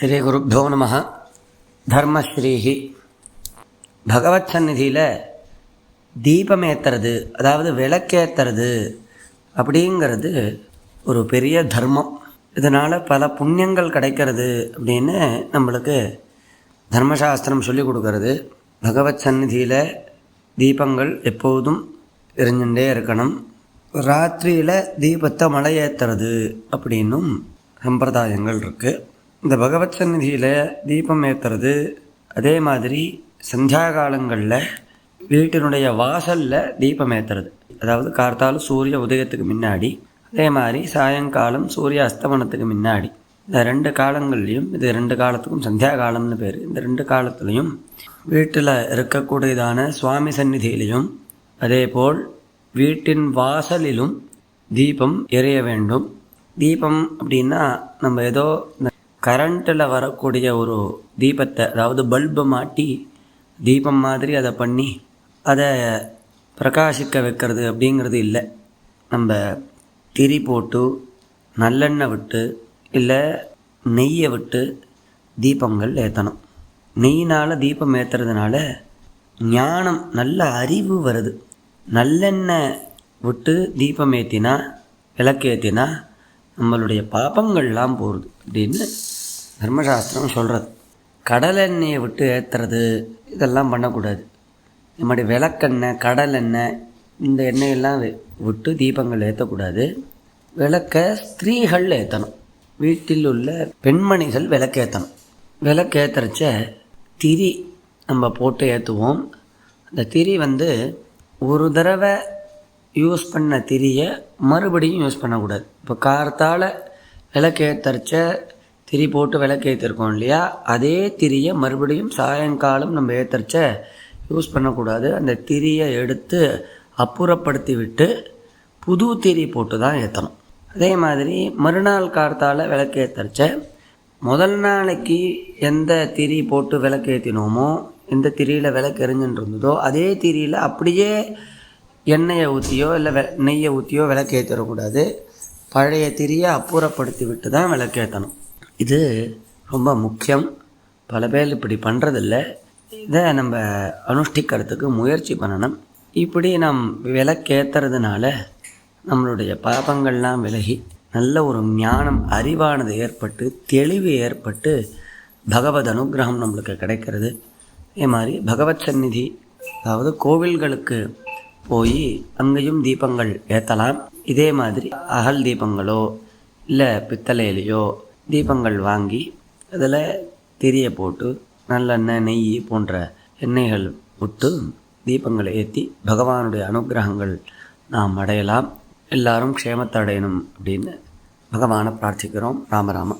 ஸ்ரீகுருப்போ நம. தர்மஸ்ரீஹி. பகவத் சந்நிதியில் தீபம் ஏற்றுறது அதாவது விளக்கேற்றுறது அப்படிங்கிறது ஒரு பெரிய தர்மம். இதனால் பல புண்ணியங்கள் கிடைக்கிறது அப்படின்னு நம்மளுக்கு தர்மசாஸ்திரம் சொல்லி கொடுக்கறது. பகவத் சந்நிதியில் தீபங்கள் எப்போதும் எரிஞ்சுட்டே இருக்கணும். ராத்திரியில் தீபத்தை மலை ஏற்றுறது அப்படின்னும் சம்பிரதாயங்கள் இருக்குது இந்த பகவத் சந்நிதியில் தீபம் ஏற்றுறது அதே மாதிரி சந்தியா காலங்களில் வீட்டினுடைய வாசலில் தீபம் ஏற்றுறது அதாவது கார்த்தாலும் சூரிய உதயத்துக்கு முன்னாடி அதே மாதிரி சாயங்காலம் சூரிய அஸ்தமனத்துக்கு முன்னாடி. இந்த ரெண்டு காலங்கள்லையும் இது ரெண்டு காலத்துக்கும் சந்தியா காலம்னு பேர். இந்த ரெண்டு காலத்துலேயும் வீட்டில் இருக்கக்கூடியதான சுவாமி சந்நிதியிலையும் அதேபோல் வீட்டின் வாசலிலும் தீபம் எரிய வேண்டும். தீபம் அப்படின்னா நம்ம ஏதோ கரண்ட்டில் வரக்கூடிய ஒரு தீபத்தை அதாவது பல்பை மாட்டி தீபம் மாதிரி அதை பண்ணி அதை பிரகாசிக்க வைக்கிறது அப்படிங்கிறது இல்லை. நம்ம திரி போட்டு நல்லெண்ணெய் விட்டு இல்லை நெய்யை விட்டு தீபங்கள் ஏற்றணும் நெய்னால் தீபம் ஏற்றுறதுனால ஞானம் நல்ல அறிவு வருது. நல்லெண்ணெய் விட்டு தீபம் ஏற்றினா விளக்கு ஏற்றினா நம்மளுடைய பாபங்கள்லாம் போகுது. அப்படின்னு தர்மசாஸ்திரம் சொல்கிறது கடலெண்ணெயை விட்டு ஏற்றுறது இதெல்லாம் பண்ணக்கூடாது. நம்முடைய மாதிரி விளக்கெண்ணெய் கடலெண்ணெய் இந்த எண்ணெயெல்லாம் விட்டு தீபங்கள் ஏற்றக்கூடாது விளக்க ஸ்திரீகள் ஏற்றணும் வீட்டில் உள்ள பெண்மணிகள் விளக்கேற்றணும் விளக்கேற்றுறச்ச திரி நம்ம போட்டு ஏற்றுவோம் அந்த திரி வந்து ஒரு தடவை யூஸ் பண்ண திரியை மறுபடியும் யூஸ் பண்ணக்கூடாது. இப்போ காரத்தால் விளக்கேற்றுறச்ச திரி போட்டு விளக்கு ஏற்றிருக்கோம் இல்லையா? அதே திரியை மறுபடியும் சாயங்காலம் நம்ம ஏற்றச்ச யூஸ் பண்ணக்கூடாது. அந்த திரியை எடுத்து அப்புறப்படுத்தி விட்டு புது திரி போட்டு தான் ஏற்றணும் அதே மாதிரி மறுநாள் கார்த்தால விளக்கேற்றச்ச முதல் நாளைக்கு எந்த திரி போட்டு விளக்கு ஏற்றினோமோ எந்த திரியில் விளக்கு எரிஞ்சுட்டு இருந்ததோ அதே திரியில் அப்படியே எண்ணெயை ஊற்றியோ இல்லை வெ நெய்யை ஊற்றியோ விளக்கு ஏற்றிடக்கூடாது பழைய திரியை அப்புறப்படுத்தி விட்டு தான் விளக்கேற்றணும் இது ரொம்ப முக்கியம். பல பேர் இப்படி பண்ணுறதில்ல இதை நம்ம அனுஷ்டிக்கிறதுக்கு முயற்சி பண்ணணும். இப்படி நம் விலக்கேற்றுறதுனால நம்மளுடைய பாபங்கள்லாம் விலகி நல்ல ஒரு ஞானம் அறிவானது ஏற்பட்டு தெளிவு ஏற்பட்டு பகவத் அனுகிரகம் நம்மளுக்கு கிடைக்கிறது. அதே மாதிரி பகவத் சந்நிதி அதாவது கோவில்களுக்கு போய் அங்கேயும் தீபங்கள் ஏற்றலாம் இதே மாதிரி அகல் தீபங்களோ இல்லை பித்தளையிலையோ தீபங்கள் வாங்கி அதில் திரிய போட்டு நல்லெண்ணெய் நெய் போன்ற எண்ணெய்கள் விட்டு தீபங்களை ஏற்றி பகவானுடைய அனுகிரகங்கள் நாம் அடையலாம். எல்லாரும் க்ஷேமத்தை அடையணும் அப்படின்னு பகவானை பிரார்த்திக்கிறோம். ராமராம